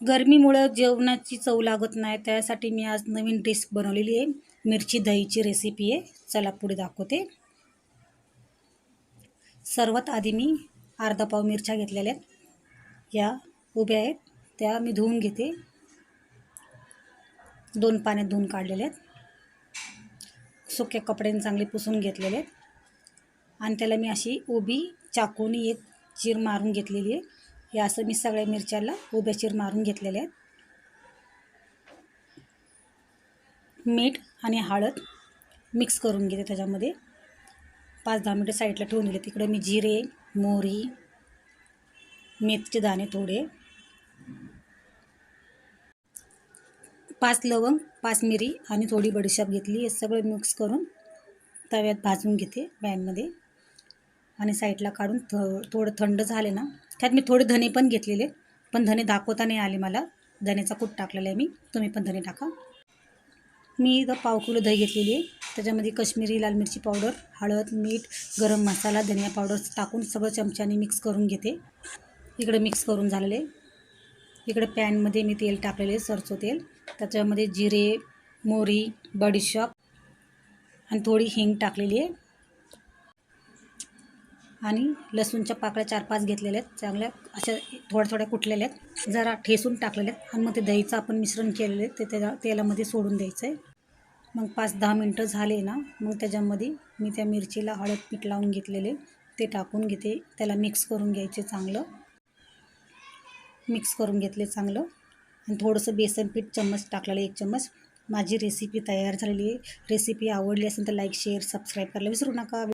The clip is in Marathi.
गरमीमुळं जेवणाची चव लागत नाही त्यासाठी मी आज नवीन डिश बनवलेली आहे. मिरची दहीची रेसिपी आहे. चला पुढे दाखवते. सर्वात आधी मी अर्धा पाव मिरच्या घेतलेल्या आहेत. या उभ्या आहेत. त्या मी धुवून घेते. दोन पाण्यात धुवून काढलेले आहेत. सुक्या कपड्याने चांगले पुसून घेतलेले आहेत. आणि त्याला मी अशी उभी चाकूनी एक चीर मारून घेतलेली आहे. हे असं मी सगळ्या मिरच्याला उभ्या चीर मारून घेतलेल्या आहेत. मीठ आणि हळद मिक्स करून घेते त्याच्यामध्ये. पाच दहा मिनटं साईडला ठेवून दिले. तिकडे मी जिरे मोहरी मेथीचे दाणे थोडे. पाच लवंग पाच मिरी आणि थोडी बडीशाप घेतली. हे सगळं मिक्स करून तव्यात भाजून घेते पॅनमध्ये आणि साईडला काढून थ थोडं थंड झाले ना त्यात मी थोडे धने पण घेतलेले पण धने दाखवता नाही आले मला. धण्याचा कूट टाकलेला आहे मी तुम्ही पण धने टाका. मी इथं पाव किलो दही घेतलेली आहे. त्याच्यामध्ये कश्मीरी लाल मिरची पावडर हळद मीठ गरम मसाला धनिया पावडर टाकून सगळं चमच्याने मिक्स करून घेते. इकडे मिक्स करून झालेले इकडे पॅनमध्ये मी तेल टाकलेले सरसो तेल. त्याच्यामध्ये जिरे मोरी बडीशॉप आणि थोडी हिंग टाकलेली आहे. आणि लसूणच्या पाकळ्या चार पाच घेतलेल्या आहेत. चांगल्या अशा थोड्या थोड्या कुटलेल्या आहेत. जरा ठेसून टाकलेल्या आहेत आणि मग ते दहीचं आपण मिश्रण केलेलं आहे. ते त्याला तेलामध्ये सोडून द्यायचं आहे. मग पाच दहा मिनटं झाले ना मग त्याच्यामध्ये मी त्या मिरचीला हळद पीठ लावून घेतलेले ते टाकून घेते. त्याला मिक्स करून घ्यायचे चांगलं. मिक्स करून घेतले चांगलं. आणि थोडंसं बेसन पीठ चम्मच टाकलेलं एक चम्मच. माझी रेसिपी तयार झालेली आहे. रेसिपी आवडली असेल तर लाईक शेअर सबस्क्राईब करायला विसरू नका.